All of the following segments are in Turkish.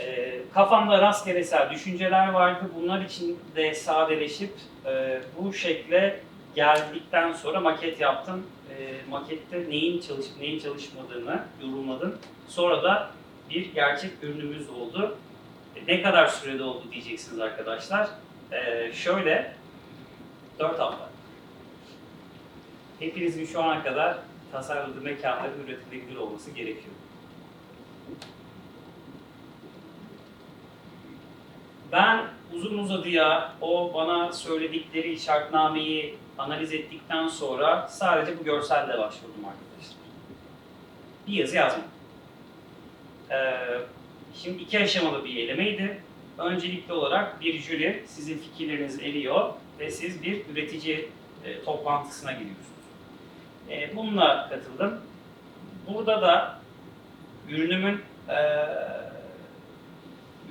E, kafamda rastgelesel düşünceler vardı. Bunlar için de sadeleşip e, bu şekle geldikten sonra maket yaptım. E, makette neyin çalışıp neyin çalışmadığını yorumladım. Sonra da bir gerçek ürünümüz oldu. E, ne kadar sürede oldu diyeceksiniz arkadaşlar. E, şöyle 4 hafta. Hepinizin şu ana kadar tasarladığı mekanların üretilebilir olması gerekiyor. Ben uzun uzadıya o bana söyledikleri şartnameyi analiz ettikten sonra sadece bu görselle başvurdum arkadaşlar. Bir yazı yazmadım. Ee, şimdi iki aşamalı bir elemeydi. Öncelikli olarak bir jüri sizin fikirlerinizi eliyor ve siz bir üretici e, toplantısına giriyorsunuz. E, bununla katıldım. Burada da ürünümün e,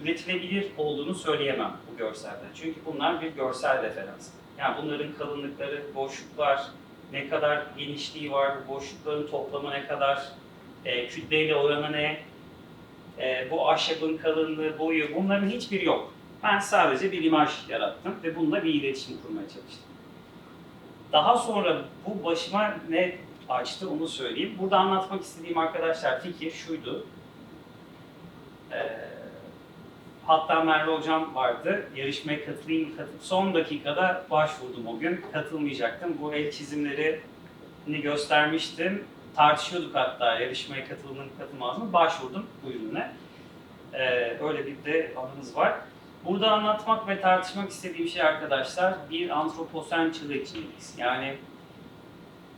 üretilebilir olduğunu söyleyemem bu görselde. Çünkü bunlar bir görsel referans. Yani bunların kalınlıkları, boşluklar, ne kadar genişliği var, bu boşlukların toplamı ne kadar, e, kütleyle oranı ne, e, bu ahşabın kalınlığı, boyu bunların hiçbiri yok. Ben sadece bir imaj yarattım ve bununla bir iletişim kurmaya çalıştım. Daha sonra bu başıma ne açtı onu söyleyeyim. Burada anlatmak istediğim arkadaşlar fikir şuydu. Ee, hatta Merve Hocam vardı. Yarışmaya katılayım katıp son dakikada başvurdum o gün. Katılmayacaktım. Bu el çizimlerini göstermiştim. Tartışıyorduk hatta yarışmaya katılır mı katılmaz mı. Başvurdum bu ürüne. Ee, öyle bir de anımız var. Burada anlatmak ve tartışmak istediğim şey arkadaşlar bir antroposen çığ içindeyiz. Yani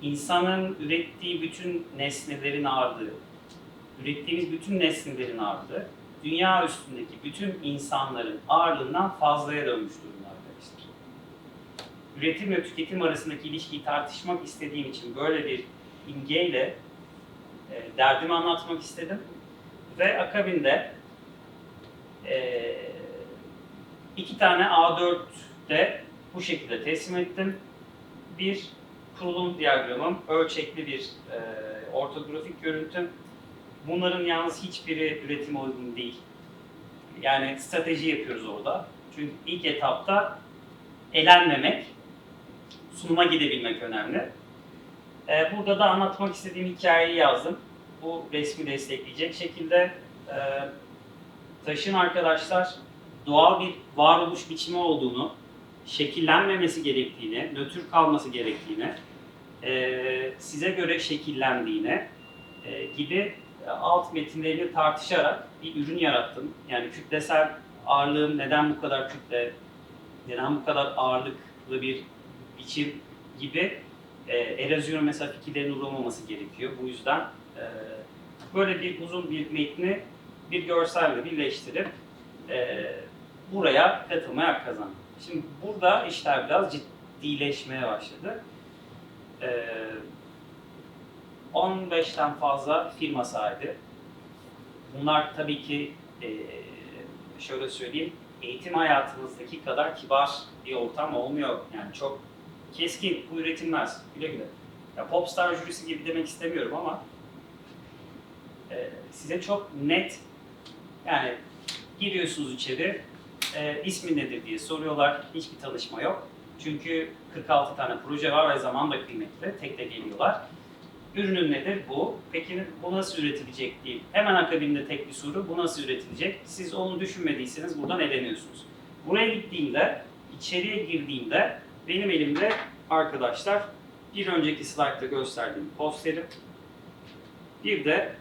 insanın ürettiği bütün nesnelerin ağırlığı, ürettiğimiz bütün nesnelerin ağırlığı, dünya üstündeki bütün insanların ağırlığından fazlaya dönmüş durumda arkadaşlar. Üretim ve tüketim arasındaki ilişkiyi tartışmak istediğim için böyle bir imgeyle e, derdimi anlatmak istedim. Ve akabinde e, iki tane A4'de bu şekilde teslim ettim. Bir kurulum diyagramım, ölçekli bir e, ortografik görüntüm. Bunların yalnız hiçbiri üretime uygun değil. Yani strateji yapıyoruz orada. Çünkü ilk etapta elenmemek, sunuma gidebilmek önemli. E, burada da anlatmak istediğim hikayeyi yazdım. Bu resmi destekleyecek şekilde e, taşın arkadaşlar doğal bir varoluş biçimi olduğunu, şekillenmemesi gerektiğini, nötr kalması gerektiğini, e, size göre şekillendiğine e, gibi alt metinleriyle tartışarak bir ürün yarattım. Yani kütlesel ağırlığım neden bu kadar kütle, neden bu kadar ağırlıklı bir biçim gibi e, erozyona mesela fikirlerin uğramaması gerekiyor. Bu yüzden e, böyle bir uzun bir metni bir görselle birleştirip e, buraya katılmaya kazandım. Şimdi burada işler biraz ciddileşmeye başladı. E, 15'ten fazla firma sahibi. Bunlar tabii ki e, şöyle söyleyeyim, eğitim hayatınızdaki kadar kibar bir ortam olmuyor. Yani çok keskin, bu üretilmez. Güle güle. Ya Popstar jürisi gibi demek istemiyorum ama e, size çok net yani giriyorsunuz içeri, e, ismi nedir diye soruyorlar. Hiçbir tanışma yok. Çünkü 46 tane proje var ve zaman da kıymetli. Tek tek geliyorlar. Ürünün nedir? Bu. Peki bu nasıl üretilecek diye. Hemen akabinde tek bir soru. Bu nasıl üretilecek? Siz onu düşünmediyseniz buradan eleniyorsunuz. Buraya gittiğimde, içeriye girdiğimde benim elimde arkadaşlar bir önceki slaytta gösterdiğim posterim. Bir de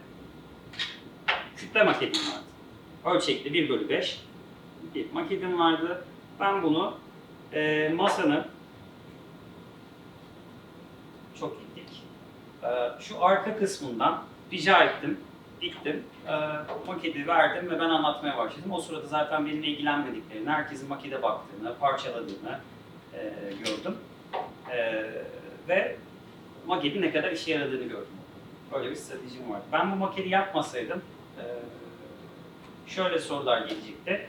kütle maketim vardı. Ölçekli 1 bölü 5 bir maketim vardı. Ben bunu e, masanın çok gittik. E, şu arka kısmından rica ettim, diktim. Maketi verdim ve ben anlatmaya başladım. O sırada zaten benimle ilgilenmediklerini, herkesin makete baktığını, parçaladığını e, gördüm. Ve maketin ne kadar işe yaradığını gördüm. Böyle bir stratejim vardı. Ben bu maketi yapmasaydım şöyle sorular gelecekti.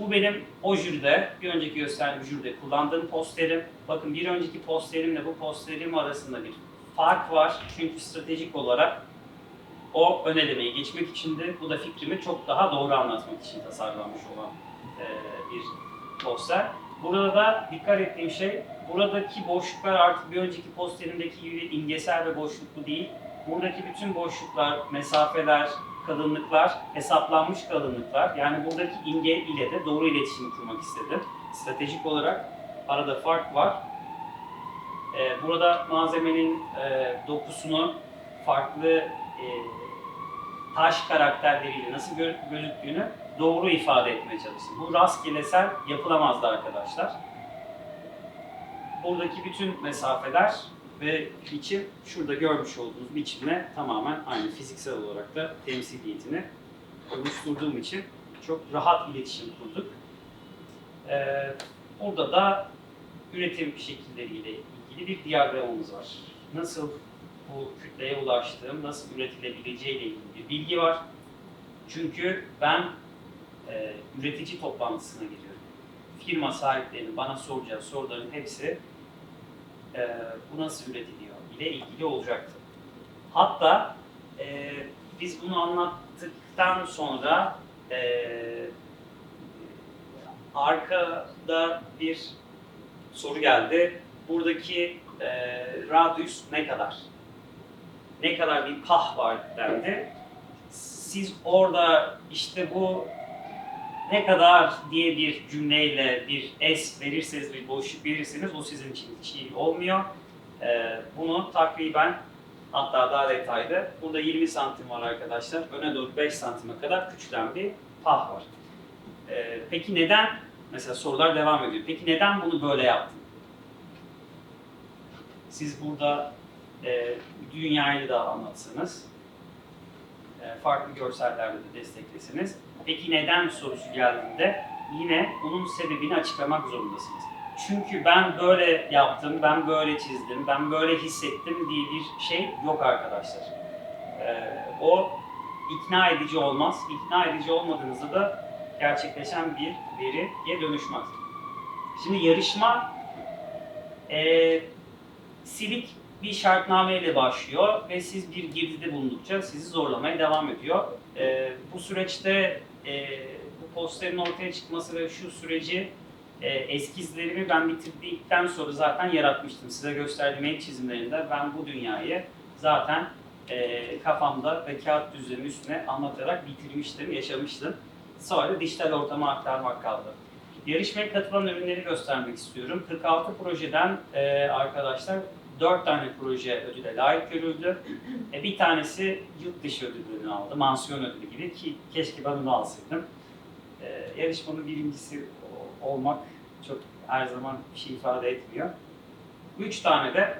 Bu benim o jüride, bir önceki gösterdiğim jüride kullandığım posterim. Bakın bir önceki posterimle bu posterim arasında bir fark var. Çünkü stratejik olarak o ön elemeye geçmek için de bu da fikrimi çok daha doğru anlatmak için tasarlanmış olan e, bir poster. Burada da dikkat ettiğim şey, buradaki boşluklar artık bir önceki posterimdeki gibi imgesel ve boşluklu değil. Buradaki bütün boşluklar, mesafeler, kalınlıklar, hesaplanmış kalınlıklar. Yani buradaki imge ile de doğru iletişim kurmak istedim. Stratejik olarak arada fark var. Ee, burada malzemenin e, dokusunu farklı e, taş karakterleriyle nasıl gö- gözüktüğünü doğru ifade etmeye çalıştım. Bu rastgelesel yapılamazdı arkadaşlar. Buradaki bütün mesafeler ve biçim şurada görmüş olduğunuz biçimle tamamen aynı fiziksel olarak da temsiliyetini oluşturduğum için çok rahat iletişim kurduk. Ee, burada da üretim şekilleriyle ilgili bir diyagramımız var. Nasıl bu kütleye ulaştığım, nasıl üretilebileceğiyle ilgili bir bilgi var. Çünkü ben e, üretici toplantısına giriyorum. Firma sahiplerinin bana soracağı soruların hepsi e, bu nasıl üretiliyor ile ilgili olacaktı. Hatta e, biz bunu anlattıktan sonra e, arkada bir soru geldi. Buradaki e, radius ne kadar? Ne kadar bir pah var dendi. Siz orada işte bu ne kadar diye bir cümleyle bir es verirseniz, bir boşluk verirseniz o sizin için iyi olmuyor. Ee, bunu takriben hatta daha detaylı burada 20 santim var arkadaşlar. Öne doğru 5 santime kadar küçülen bir pah var. Ee, peki neden? Mesela sorular devam ediyor. Peki neden bunu böyle yaptın? Siz burada e, dünyayı da anlatsanız, e, farklı görsellerle de desteklesiniz. Peki neden sorusu geldiğinde yine bunun sebebini açıklamak zorundasınız. Çünkü ben böyle yaptım, ben böyle çizdim, ben böyle hissettim diye bir şey yok arkadaşlar. Ee, o ikna edici olmaz. İkna edici olmadığınızda da gerçekleşen bir veriye dönüşmez. Şimdi yarışma e, silik bir şartnameyle başlıyor ve siz bir girdide bulundukça sizi zorlamaya devam ediyor. E, bu süreçte e, bu posterin ortaya çıkması ve şu süreci e, eskizlerimi ben bitirdikten sonra zaten yaratmıştım. Size gösterdiğim el çizimlerinde ben bu dünyayı zaten e, kafamda ve kağıt düzlemi üstüne anlatarak bitirmiştim, yaşamıştım. Sonra dijital ortama aktarmak kaldı. Yarışmaya katılan ürünleri göstermek istiyorum. 46 projeden e, arkadaşlar 4 tane proje ödüle layık görüldü. E, bir tanesi yurt dışı ödülünü aldı, mansiyon ödülü gibi ki keşke ben onu alsaydım. E, yarışmanın birincisi olmak çok her zaman bir şey ifade etmiyor. 3 tane de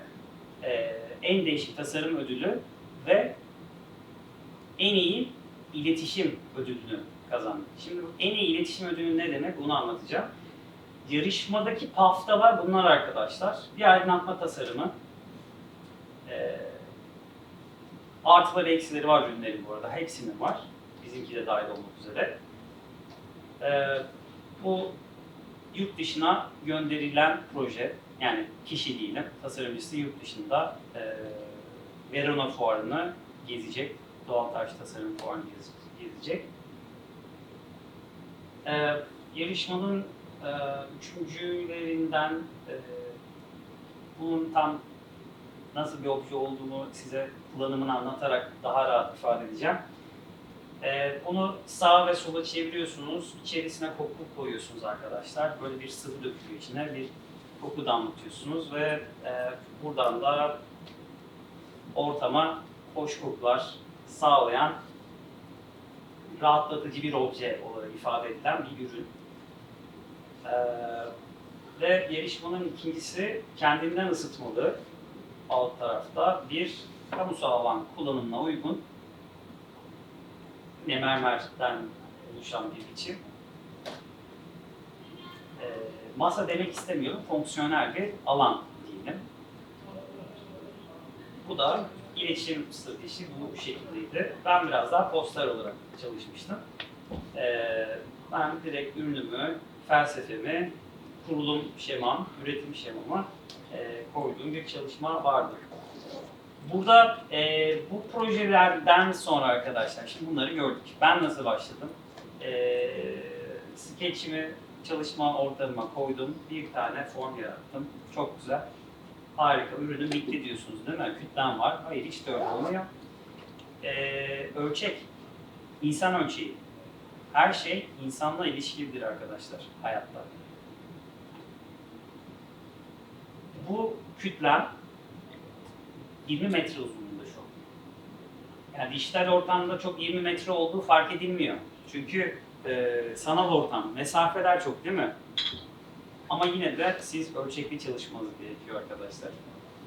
e, en değişik tasarım ödülü ve en iyi iletişim ödülünü kazandı. Şimdi bu en iyi iletişim ödülü ne demek bunu anlatacağım. Yarışmadaki paftalar bunlar arkadaşlar. Bir aydınlatma tasarımı. Ee, artıları eksileri var ürünlerin bu arada. Hepsinin var. Bizimki de dahil olmak üzere. Ee, bu yurt dışına gönderilen proje. Yani kişi değilim. Tasarımcısı yurt dışında e, Verona fuarını gezecek. Doğal taş tasarım fuarını gez- gezecek. Ee, yarışmanın e, üçüncülerinden e, bunun tam nasıl bir obje olduğunu size kullanımını anlatarak daha rahat ifade edeceğim. Ee, bunu sağa ve sola çeviriyorsunuz. İçerisine koku koyuyorsunuz arkadaşlar. Böyle bir sıvı dökülüyor içine. Bir koku damlatıyorsunuz ve e, buradan da ortama hoş kokular sağlayan rahatlatıcı bir obje olarak ifade edilen bir ürün. Ee, ve yarışmanın ikincisi kendinden ısıtmalı alt tarafta bir kamusal alan kullanımına uygun yine mermerden oluşan bir biçim. Ee, masa demek istemiyorum, fonksiyonel bir alan diyelim. Bu da iletişim stratejisi bu şekildeydi. Ben biraz daha poster olarak çalışmıştım. Ee, ben direkt ürünümü, felsefemi, kurulum şemam, üretim şemamı e, koyduğum bir çalışma vardı. Burada e, bu projelerden sonra arkadaşlar, şimdi bunları gördük. Ben nasıl başladım? E, sketchimi çalışma ortamıma koydum. Bir tane form yarattım. Çok güzel. Harika. Ürünüm bitti diyorsunuz değil mi? Kütlem var. Hayır hiç de öyle olmuyor. E, ölçek. İnsan ölçeği. Her şey insanla ilişkilidir arkadaşlar hayatta. Bu kütlem 20 metre uzunluğunda şu an. Yani dijital ortamda çok 20 metre olduğu fark edilmiyor. Çünkü e, sanal ortam, mesafeler çok değil mi? Ama yine de siz ölçekli çalışmanız gerekiyor arkadaşlar.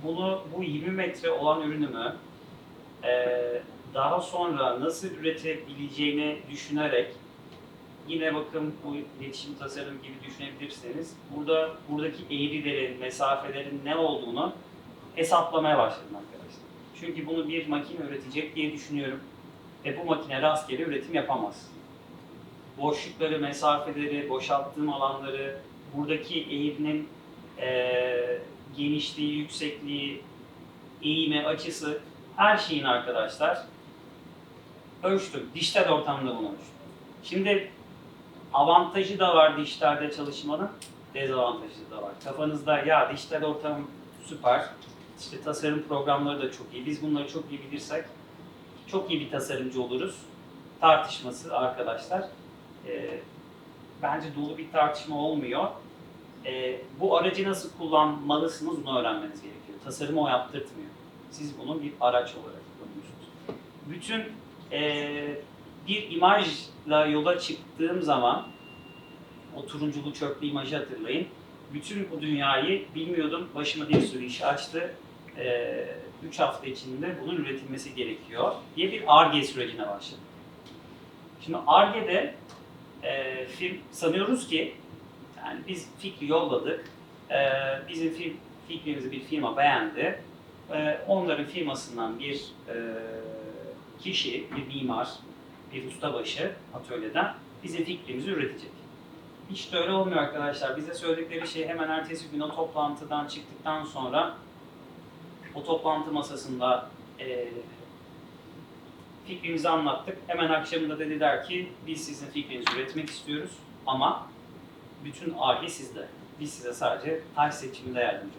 Bunu, bu 20 metre olan ürünümü e, daha sonra nasıl üretebileceğini düşünerek yine bakın bu iletişim tasarım gibi düşünebilirseniz burada buradaki eğrilerin, mesafelerin ne olduğunu hesaplamaya başladım arkadaşlar. Çünkü bunu bir makine üretecek diye düşünüyorum. Ve bu makine rastgele üretim yapamaz. Boşlukları, mesafeleri, boşalttığım alanları, buradaki eğrinin eee, genişliği, yüksekliği, eğimi, açısı her şeyin arkadaşlar ölçtüm. Dijital ortamda bunu ölçtüm. Şimdi avantajı da var dijitalde çalışmanın, dezavantajı da var. Kafanızda ya dijital ortam süper, işte tasarım programları da çok iyi. Biz bunları çok iyi bilirsek çok iyi bir tasarımcı oluruz. Tartışması arkadaşlar. Ee, bence dolu bir tartışma olmuyor. Ee, bu aracı nasıl kullanmalısınız bunu öğrenmeniz gerekiyor. Tasarımı o yaptırtmıyor. Siz bunu bir araç olarak kullanıyorsunuz. Bütün ee, bir imajla yola çıktığım zaman o turunculu çöplü imajı hatırlayın. Bütün bu dünyayı bilmiyordum. Başıma bir sürü iş açtı. 3 hafta içinde bunun üretilmesi gerekiyor diye bir ARGE sürecine başladım. Şimdi ARGE'de e, film sanıyoruz ki yani biz fikri yolladık. E, bizim film, fikrimizi bir firma beğendi. E, onların firmasından bir e, kişi, bir mimar, bir ustabaşı atölyeden bizim fikrimizi üretecek. Hiç de öyle olmuyor arkadaşlar. Bize söyledikleri şey hemen ertesi gün o toplantıdan çıktıktan sonra o toplantı masasında e, fikrimizi anlattık. Hemen akşamında dediler ki biz sizin fikrinizi üretmek istiyoruz ama bütün arge sizde. Biz size sadece taş seçiminde yardımcı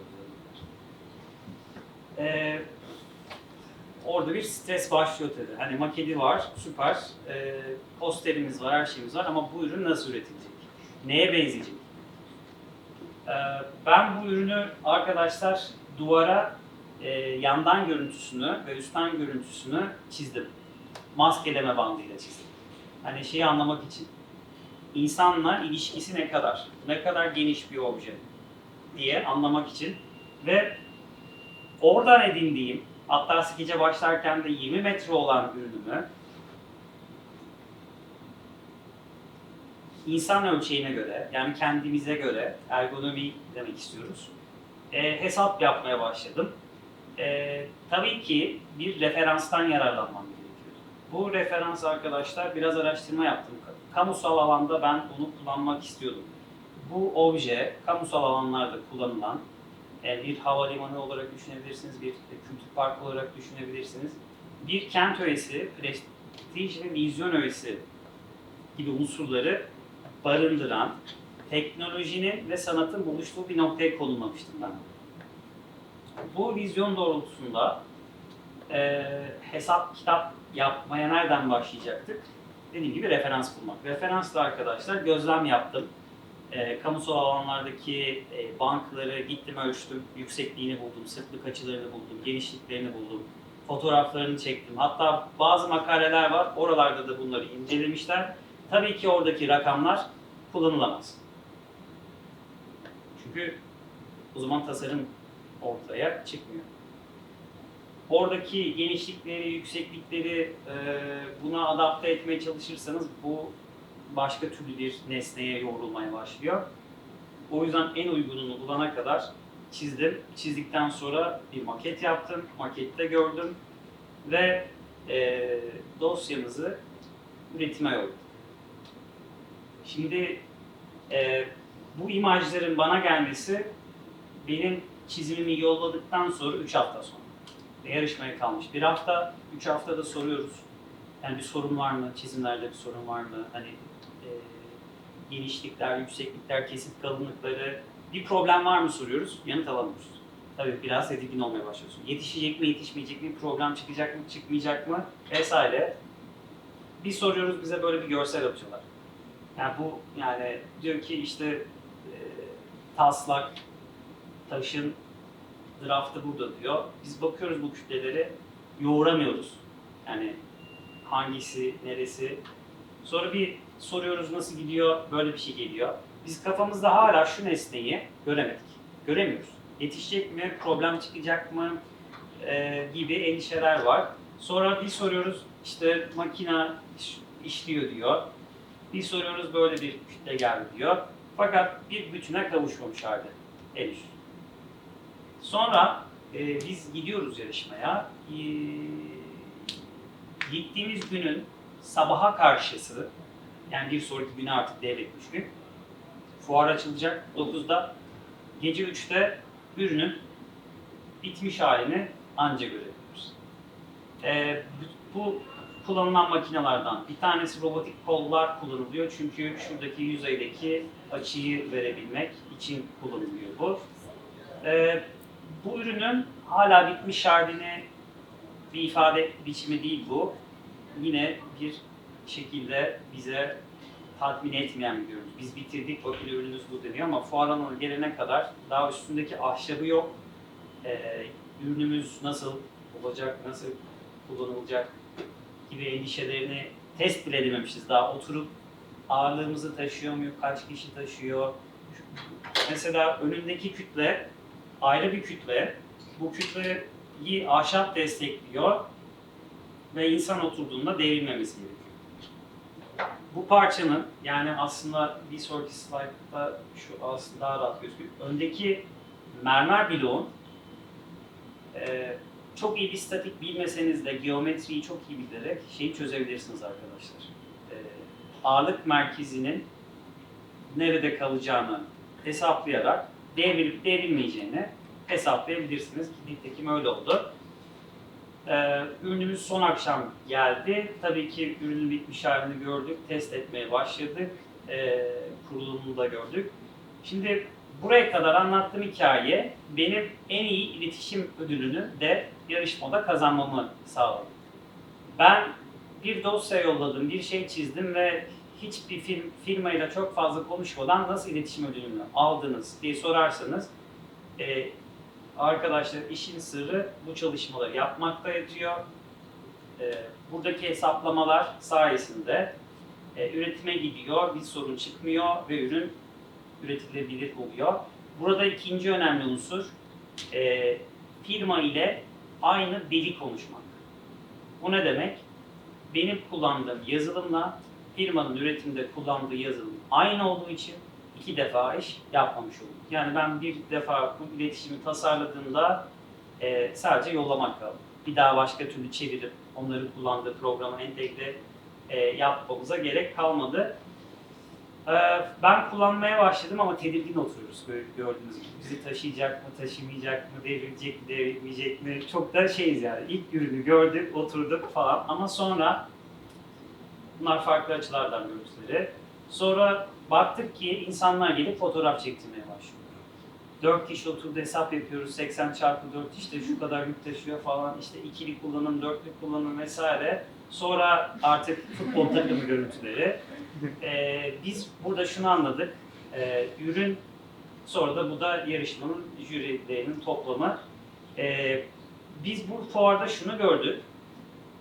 dediler. E, orada bir stres başlıyor tabii. Hani maketi var, süper. E, posterimiz var, her şeyimiz var ama bu ürün nasıl üretilecek? Neye benzeyecek? E, ben bu ürünü arkadaşlar duvara e, yandan görüntüsünü ve üstten görüntüsünü çizdim. Maskeleme bandıyla çizdim. Hani şeyi anlamak için. İnsanla ilişkisi ne kadar, ne kadar geniş bir obje diye anlamak için ve oradan edindiğim, hatta skece başlarken de 20 metre olan ürünümü insan ölçeğine göre, yani kendimize göre, ergonomi demek istiyoruz, e, hesap yapmaya başladım. E, tabii ki bir referanstan yararlanmam gerekiyor. Bu referans arkadaşlar biraz araştırma yaptım. Kamusal alanda ben bunu kullanmak istiyordum. Bu obje kamusal alanlarda kullanılan e, bir havalimanı olarak düşünebilirsiniz, bir kültür parkı olarak düşünebilirsiniz. Bir kent öğesi, prestij ve vizyon öğesi gibi unsurları barındıran, teknolojinin ve sanatın buluştuğu bir noktaya konulmamıştım ben. Bu vizyon doğrultusunda e, hesap kitap yapmaya nereden başlayacaktık? Dediğim gibi referans bulmak. Referansla arkadaşlar gözlem yaptım. E, kamusal alanlardaki e, bankları gittim ölçtüm. Yüksekliğini buldum, sırtlık açılarını buldum, genişliklerini buldum. Fotoğraflarını çektim. Hatta bazı makaleler var. Oralarda da bunları incelemişler. Tabii ki oradaki rakamlar kullanılamaz. Çünkü o zaman tasarım ortaya çıkmıyor. Oradaki genişlikleri, yükseklikleri e, buna adapte etmeye çalışırsanız bu başka türlü bir nesneye yoğrulmaya başlıyor. O yüzden en uygununu bulana kadar çizdim. Çizdikten sonra bir maket yaptım. Makette gördüm ve e, dosyamızı üretime yolladım. Şimdi e, bu imajların bana gelmesi benim çizimimi yolladıktan sonra 3 hafta sonra. yarışmaya kalmış. Bir hafta, üç haftada soruyoruz. Yani bir sorun var mı? Çizimlerde bir sorun var mı? Hani genişlikler, yükseklikler, kesit kalınlıkları bir problem var mı soruyoruz. Yanıt alamıyoruz. Tabii biraz tedirgin olmaya başlıyorsun. Yetişecek mi, yetişmeyecek mi, program çıkacak mı, çıkmayacak mı vesaire. Bir soruyoruz bize böyle bir görsel atıyorlar. Yani bu yani diyor ki işte e, taslak, taşın draftı burada diyor. Biz bakıyoruz bu kütleleri, yoğuramıyoruz. Yani hangisi, neresi. Sonra bir soruyoruz nasıl gidiyor, böyle bir şey geliyor. Biz kafamızda hala şu nesneyi göremedik. Göremiyoruz. Yetişecek mi, problem çıkacak mı e, gibi endişeler var. Sonra bir soruyoruz işte makina iş- işliyor diyor. Bir soruyoruz böyle bir kütle geldi diyor. Fakat bir bütüne kavuşmamış halde henüz. Sonra e, biz gidiyoruz yarışmaya. E, gittiğimiz günün sabaha karşısı yani bir sonraki güne artık devretmiş gün. Fuar açılacak 9'da. Gece 3'te ürünün bitmiş halini anca görebiliyoruz. Ee, bu kullanılan makinelerden bir tanesi robotik kollar kullanılıyor çünkü şuradaki yüzeydeki açıyı verebilmek için kullanılıyor bu. Ee, bu ürünün hala bitmiş halini bir ifade biçimi değil bu. Yine bir şekilde bize tatmin etmeyen bir ürün. Biz bitirdik, bakın ürünümüz bu deniyor ama fuar alanına gelene kadar daha üstündeki ahşabı yok. Ee, ürünümüz nasıl olacak, nasıl kullanılacak gibi endişelerini test bile edememişiz. Daha oturup ağırlığımızı taşıyor mu, kaç kişi taşıyor. Mesela önündeki kütle ayrı bir kütle. Bu kütleyi ahşap destekliyor ve insan oturduğunda devrilmemesi gerekiyor. Bu parçanın yani aslında bir sonraki slaytta şu aslında daha rahat gözüküyor. Öndeki mermer bloğun e, çok iyi bir statik bilmeseniz de geometriyi çok iyi bilerek şeyi çözebilirsiniz arkadaşlar. E, ağırlık merkezinin nerede kalacağını hesaplayarak devrilip devrilmeyeceğini hesaplayabilirsiniz. Ki nitekim öyle oldu. Ee, ürünümüz son akşam geldi. Tabii ki ürünün bitmiş halini gördük, test etmeye başladık. Ee, kurulumunu da gördük. Şimdi buraya kadar anlattığım hikaye benim en iyi iletişim ödülünü de yarışmada kazanmamı sağladı. Ben bir dosya yolladım, bir şey çizdim ve hiçbir firm, firmayla çok fazla konuşmadan nasıl iletişim ödülünü aldınız diye sorarsanız e, arkadaşlar işin sırrı bu çalışmaları yapmakta yatıyor. E, buradaki hesaplamalar sayesinde e, üretime gidiyor, bir sorun çıkmıyor ve ürün üretilebilir oluyor. Burada ikinci önemli unsur e, firma ile aynı dili konuşmak. Bu ne demek? Benim kullandığım yazılımla firmanın üretimde kullandığı yazılım aynı olduğu için iki defa iş yapmamış oldum. Yani ben bir defa bu iletişimi tasarladığımda e, sadece yollamak kaldı. Bir daha başka türlü çevirip onların kullandığı programa entegre e, yapmamıza gerek kalmadı. E, ben kullanmaya başladım ama tedirgin oturuyoruz gördüğünüz gibi. Bizi taşıyacak mı, taşımayacak mı, devrilecek mi, devrilmeyecek mi? Çok da şeyiz yani. İlk ürünü gördük, oturduk falan ama sonra bunlar farklı açılardan görüntüleri. Sonra baktık ki insanlar gelip fotoğraf çektirmeye başlıyor. 4 kişi oturdu hesap yapıyoruz. 80 çarpı 4 işte şu kadar yük taşıyor falan. işte ikili kullanım, dörtlü kullanım vesaire. Sonra artık futbol takımı görüntüleri. Ee, biz burada şunu anladık. Ee, ürün sonra da bu da yarışmanın jürilerinin toplamı. Ee, biz bu fuarda şunu gördük.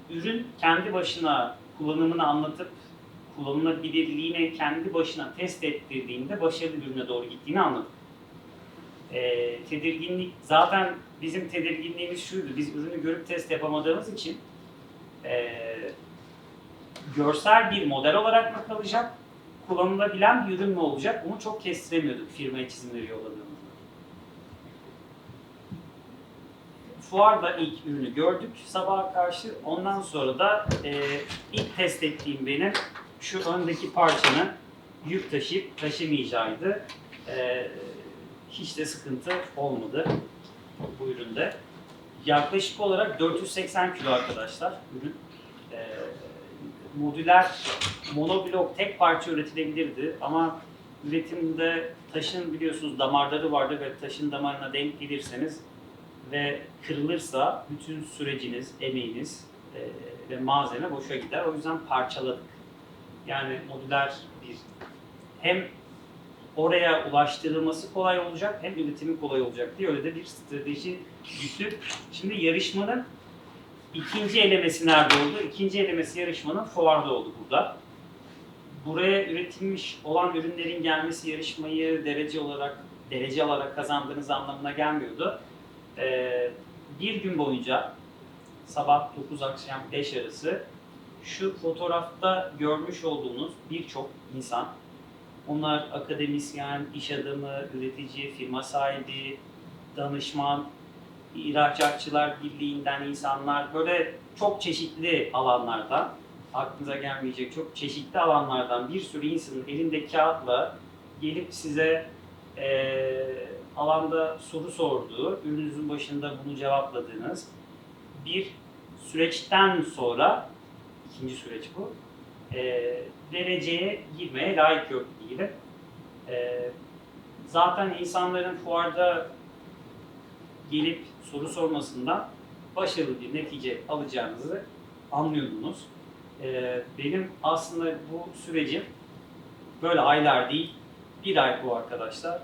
Ürün kendi başına kullanımını anlatıp kullanılabilirliğini kendi başına test ettirdiğinde başarılı bir ürüne doğru gittiğini anladık. Ee, tedirginlik, zaten bizim tedirginliğimiz şuydu, biz ürünü görüp test yapamadığımız için ee, görsel bir model olarak mı kalacak, kullanılabilen bir ürün mü olacak bunu çok kestiremiyorduk firmaya çizimleri yolladığımızda. Fuarda ilk ürünü gördük sabaha karşı. Ondan sonra da e, ilk test ettiğim benim şu öndeki parçanın yük taşıyıp taşımayacağıydı. E, hiç de sıkıntı olmadı bu üründe. Yaklaşık olarak 480 kilo arkadaşlar ürün. Ee, modüler monoblok tek parça üretilebilirdi ama üretimde taşın biliyorsunuz damarları vardı ve taşın damarına denk gelirseniz ve kırılırsa bütün süreciniz, emeğiniz e, ve malzeme boşa gider. O yüzden parçaladık. Yani modüler bir hem oraya ulaştırılması kolay olacak hem üretimi kolay olacak diye öyle de bir strateji güttük. Şimdi yarışmanın ikinci elemesi nerede oldu? İkinci elemesi yarışmanın fuarda oldu burada. Buraya üretilmiş olan ürünlerin gelmesi yarışmayı derece olarak derece alarak kazandığınız anlamına gelmiyordu. Ee, bir gün boyunca sabah 9 akşam 5 arası şu fotoğrafta görmüş olduğunuz birçok insan. Onlar akademisyen, iş adamı, üretici, firma sahibi, danışman, ihracatçılar birliğinden insanlar. Böyle çok çeşitli alanlardan aklınıza gelmeyecek çok çeşitli alanlardan bir sürü insanın elinde kağıtla gelip size eee, alanda soru sorduğu, ürününüzün başında bunu cevapladığınız bir süreçten sonra ikinci süreç bu. eee, dereceye girmeye layık gördük diyelim. Eee, zaten insanların fuarda gelip soru sormasından başarılı bir netice alacağınızı anlıyordunuz. Ee, benim aslında bu sürecim böyle aylar değil, bir ay bu arkadaşlar.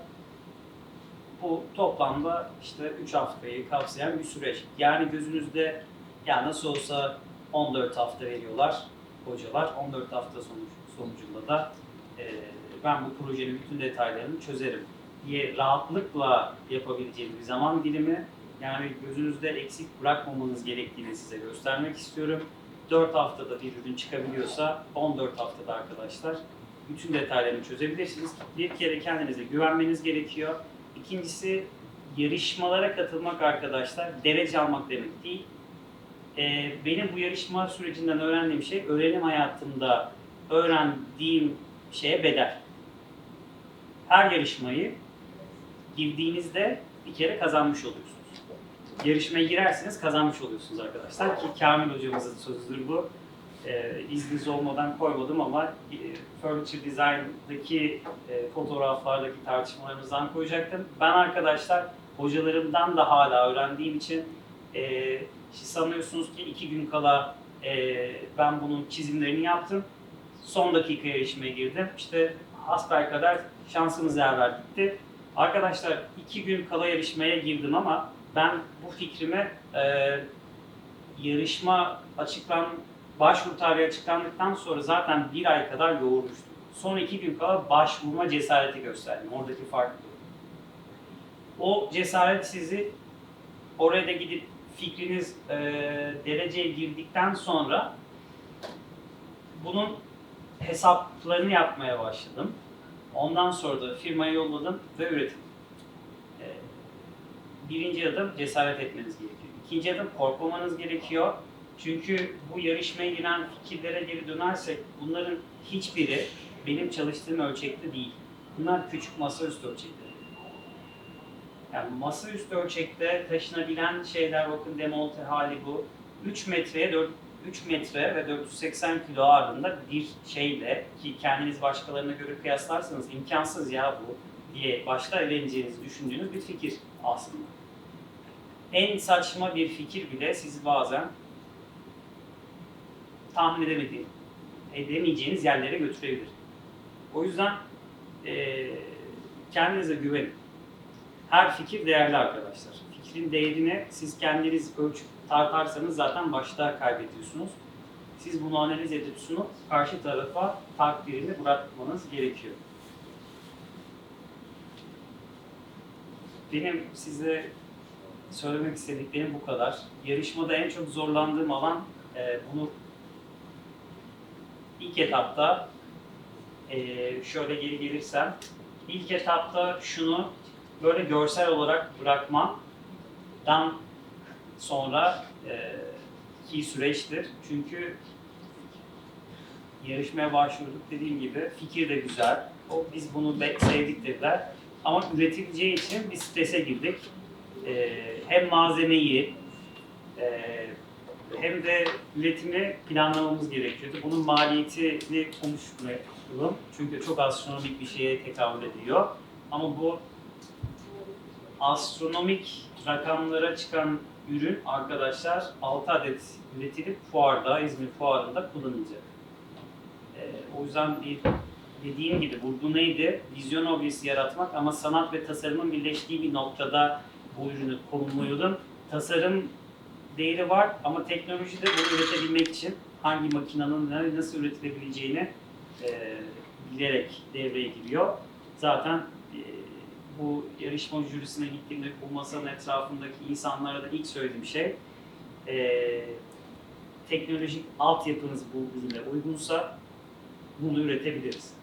Bu toplamda işte 3 haftayı kapsayan bir süreç. Yani gözünüzde ya nasıl olsa 14 hafta veriyorlar hocalar. 14 hafta sonuç, sonucunda da e, ben bu projenin bütün detaylarını çözerim diye rahatlıkla yapabileceğiniz bir zaman dilimi. Yani gözünüzde eksik bırakmamanız gerektiğini size göstermek istiyorum. 4 haftada bir ürün çıkabiliyorsa 14 haftada arkadaşlar bütün detaylarını çözebilirsiniz. Bir kere kendinize güvenmeniz gerekiyor. İkincisi yarışmalara katılmak arkadaşlar derece almak demek değil. Ee, benim bu yarışma sürecinden öğrendiğim şey öğrenim hayatımda öğrendiğim şeye bedel. Her yarışmayı girdiğinizde bir kere kazanmış oluyorsunuz. Yarışmaya girerseniz kazanmış oluyorsunuz arkadaşlar ki Kamil hocamızın sözüdür bu. Ee, izniniz olmadan koymadım ama e, Furniture Design'daki e, fotoğraflardaki tartışmalarımızdan koyacaktım. Ben arkadaşlar hocalarımdan da hala öğrendiğim için e, siz sanıyorsunuz ki iki gün kala e, ben bunun çizimlerini yaptım. Son dakika yarışmaya girdim. İşte hasbelkader şansımız yaver gitti. Arkadaşlar iki gün kala yarışmaya girdim ama ben bu fikrimi e, yarışma açıklan başvuru tarihi açıklandıktan sonra zaten bir ay kadar yoğurmuştum. Son iki gün kala başvurma cesareti gösterdim. Oradaki fark. O cesaret sizi oraya da gidip fikriniz e, dereceye girdikten sonra bunun hesaplarını yapmaya başladım. Ondan sonra da firmaya yolladım ve üretim. Ee, Birinci adım cesaret etmeniz gerekiyor. İkinci adım korkmamanız gerekiyor. Çünkü bu yarışmaya giren fikirlere geri dönersek bunların hiçbiri benim çalıştığım ölçekte değil. Bunlar küçük masaüstü ölçekte. Yani masaüstü ölçekte taşınabilen şeyler bakın demonte hali bu. 3 metreye 4 3 metre ve 480 kilo ağırlığında bir şeyle ki kendiniz başkalarına göre kıyaslarsanız imkansız ya bu diye başta eğleneceğinizi düşündüğünüz bir fikir aslında. En saçma bir fikir bile sizi bazen tahmin edemediğiniz, edemeyeceğiniz yerlere götürebilir. O yüzden eee kendinize güvenin. Her fikir değerli arkadaşlar. Fikrin değerini siz kendiniz ölçüp tartarsanız zaten başta kaybediyorsunuz. Siz bunu analiz edip sunup karşı tarafa takdirini bırakmanız gerekiyor. Benim size söylemek istediklerim bu kadar. Yarışmada en çok zorlandığım alan e, bunu ilk etapta e, şöyle geri gelirsem ilk etapta şunu böyle görsel olarak bırakmadan sonra e, ki süreçtir. Çünkü yarışmaya başvurduk dediğim gibi fikir de güzel. O biz bunu be- sevdik dediler. Ama üretileceği için bir strese girdik. E, hem malzemeyi Ee, hem de üretimi planlamamız gerekiyordu. Bunun maliyetini konuşmayalım. Çünkü çok astronomik bir şeye tekabül ediyor. Ama bu astronomik rakamlara çıkan ürün arkadaşlar 6 adet üretilip fuarda, İzmir fuarında kullanılacak. Ee, o yüzden bir dediğim gibi vurgu neydi? Vizyon objesi yaratmak ama sanat ve tasarımın birleştiği bir noktada bu ürünü konumluyordum. Tasarım değeri var ama teknoloji de bunu üretebilmek için hangi makinenin ne- nasıl üretilebileceğini e, bilerek devreye giriyor. Zaten e, bu yarışma jürisine gittiğimde bu masanın etrafındaki insanlara da ilk söylediğim şey e, teknolojik altyapınız bu ürüne uygunsa bunu üretebiliriz.